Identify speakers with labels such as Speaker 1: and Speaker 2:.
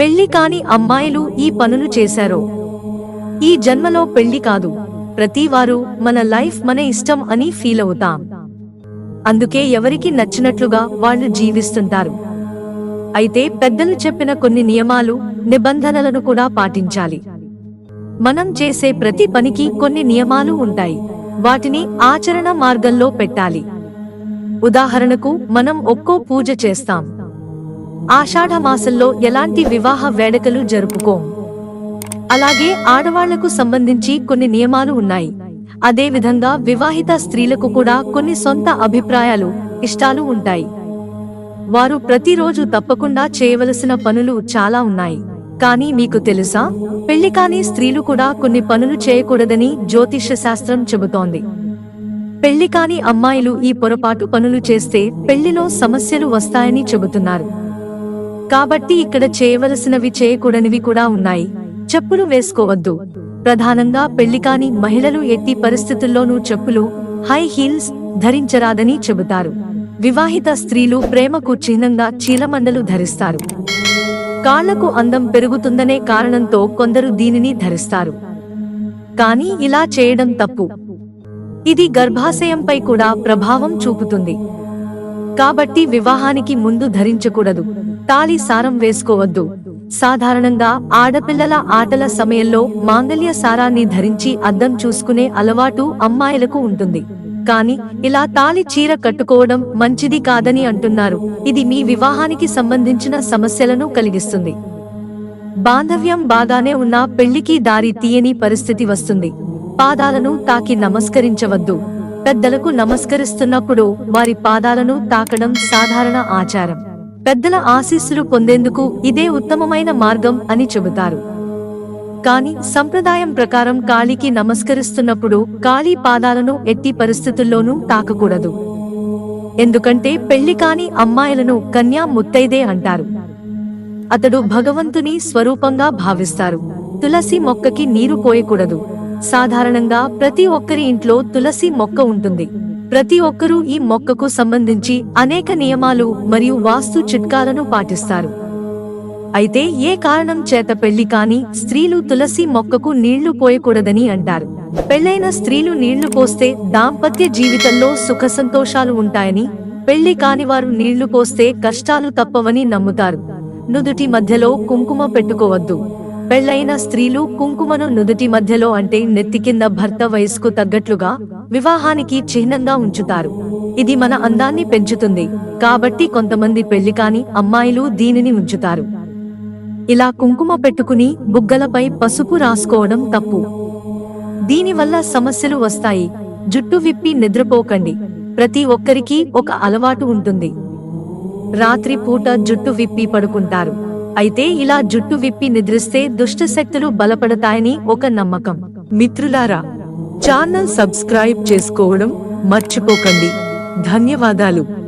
Speaker 1: పెళ్ళి కాని అమ్మాయిలు ఈ పనులు చేశారో. ఈ జన్మలో పెళ్ళి కాదు ప్రతివారు మన లైఫ్ మన ఇష్టం అని ఫీల్ అవుతాం. అందుకే ఎవరికి నచ్చినట్లుగా వాళ్ళు జీవిస్తుంటారు. అయితే పెద్దలు చెప్పిన కొన్ని నియమాలు నిబంధనలను కూడా పాటించాలి. మనం చేసే ప్రతి పనికి కొన్ని నియమాలు ఉంటాయి. వాటిని ఆచరణ మార్గంలో పెట్టాలి. ఉదాహరణకు మనం ఒక్కో పూజ చేస్తాం. ఆషాఢ మాసంలో ఎలాంటి వివాహ వేడుకలు జరుపుకోం. అలాగే ఆడవాళ్ళకు సంబంధించి కొన్ని నియమాలు ఉన్నాయి. అదేవిధంగా వివాహిత స్త్రీలకు కూడా కొన్ని సొంత అభిప్రాయాలు ఇష్టాలు ఉంటాయి. వారు ప్రతిరోజు తప్పకుండా చేయవలసిన పనులు చాలా ఉన్నాయి. కానీ మీకు తెలుసా? పెళ్ళి కాని స్త్రీలు కూడా కొన్ని పనులు చేయకూడదని జ్యోతిష్య శాస్త్రం చెబుతోంది. పెళ్ళి కాని అమ్మాయిలు ఈ పొరపాటు పనులు చేస్తే పెళ్ళిలో సమస్యలు వస్తాయని చెబుతున్నారు. కాబట్టి ఇక్కడ చేయవలసినవి చేయకూడనివి కూడా ఉన్నాయి. చెప్పులు వేసుకోవద్దు. ప్రధానంగా పెళ్ళి కాని మహిళలు ఎట్టి పరిస్థితుల్లోనూ చెప్పులు హై హీల్స్ ధరించరాదని చెబుతారు. వివాహిత స్త్రీలు ప్రేమకు చిహ్నంగా చీలమండలు ధరిస్తారు. కాళ్ళకు అందం పెరుగుతుందనే కారణంతో కొందరు దీనిని ధరిస్తారు. కానీ ఇలా చేయడం తప్పు. ఇది గర్భాశయంపై కూడా ప్రభావం చూపుతుంది. కాబట్టి వివాహానికి ముందు ధరించకూడదు. తాళి సారం వేసుకోవద్దు. సాధారణంగా ఆడపిల్లల ఆటల సమయంలో మాంగల్య సారాన్ని ధరించి అద్దం చూసుకునే అలవాటు అమ్మాయిలకు ఉంటుంది. కానీ ఇలా తాళి చీర కట్టుకోవడం మంచిది కాదని అంటున్నారు. ఇది మీ వివాహానికి సంబంధించిన సమస్యలను కలిగిస్తుంది. బాంధవ్యం బాగానే ఉన్నా పెళ్ళికి దారి తీయని పరిస్థితి వస్తుంది. పాదాలను తాకి నమస్కరించవద్దు. పెద్దలకు నమస్కరిస్తున్నప్పుడు వారి పాదాలను తాకడం సాధారణ ఆచారం. పెద్దల ఆశీస్సులు పొందేందుకు ఇదే ఉత్తమమైన మార్గం అని చెబుతారు. కానీ సంప్రదాయం ప్రకారం కాళీకి నమస్కరిస్తున్నప్పుడు కాళీ పాదాలను ఎట్టి పరిస్థితుల్లోనూ తాకకూడదు. ఎందుకంటే పెళ్ళి కాని అమ్మాయిలను కన్యా ముత్తైదే అంటారు. అతడు భగవంతుని స్వరూపంగా భావిస్తారు. తులసి మొక్కకి నీరు పోయకూడదు. సాధారణంగా ప్రతి ఒక్కరి ఇంట్లో తులసి మొక్క ఉంటుంది. ప్రతి ఒక్కరూ ఈ మొక్కకు సంబంధించి అనేక నియమాలు మరియు వాస్తు చిట్కాలను పాటిస్తారు. అయితే ఏ కారణం చేత పెళ్ళి కాని స్త్రీలు తులసి మొక్కకు నీళ్ళు పోయకూడదని అంటారు. పెళ్ళైన స్త్రీలు నీళ్ళు పోస్తే దాంపత్య జీవితంలో సుఖ సంతోషాలు ఉంటాయని పెళ్ళి కాని వారు నీళ్ళు పోస్తే కష్టాలు తప్పవని నమ్ముతారు. నుదుటి మధ్యలో కుంకుమ పెట్టుకోవద్దు. పెళ్ళైన స్త్రీలు కుంకుమను నుదుటి మధ్యలో అంటే నెత్తి కింద భర్త వయసుకు తగ్గట్లుగా వివాహానికి చిహ్నంగా ఉంచుతారు. ఇది మన అందాన్ని పెంచుతుంది. కాబట్టి కొంతమంది పెళ్ళి కాని అమ్మాయిలు దీనిని ఉంచుతారు. ఇలా కుంకుమ పెట్టుకుని బుగ్గలపై పసుపు రాసుకోవడం తప్పు. దీనివల్ల సమస్యలు వస్తాయి. జుట్టు విప్పి నిద్రపోకండి. ప్రతి ఒక్కరికి ఒక అలవాటు ఉంటుంది. రాత్రి పూట జుట్టు విప్పి పడుకుంటారు. అయితే ఇలా జుట్టు విప్పి నిద్రిస్తే దుష్ట శక్తులు బలపడతాయని ఒక నమ్మకం. మిత్రులారా ఛానల్ సబ్స్క్రైబ్ చేసుకోవడం మర్చిపోకండి. ధన్యవాదాలు.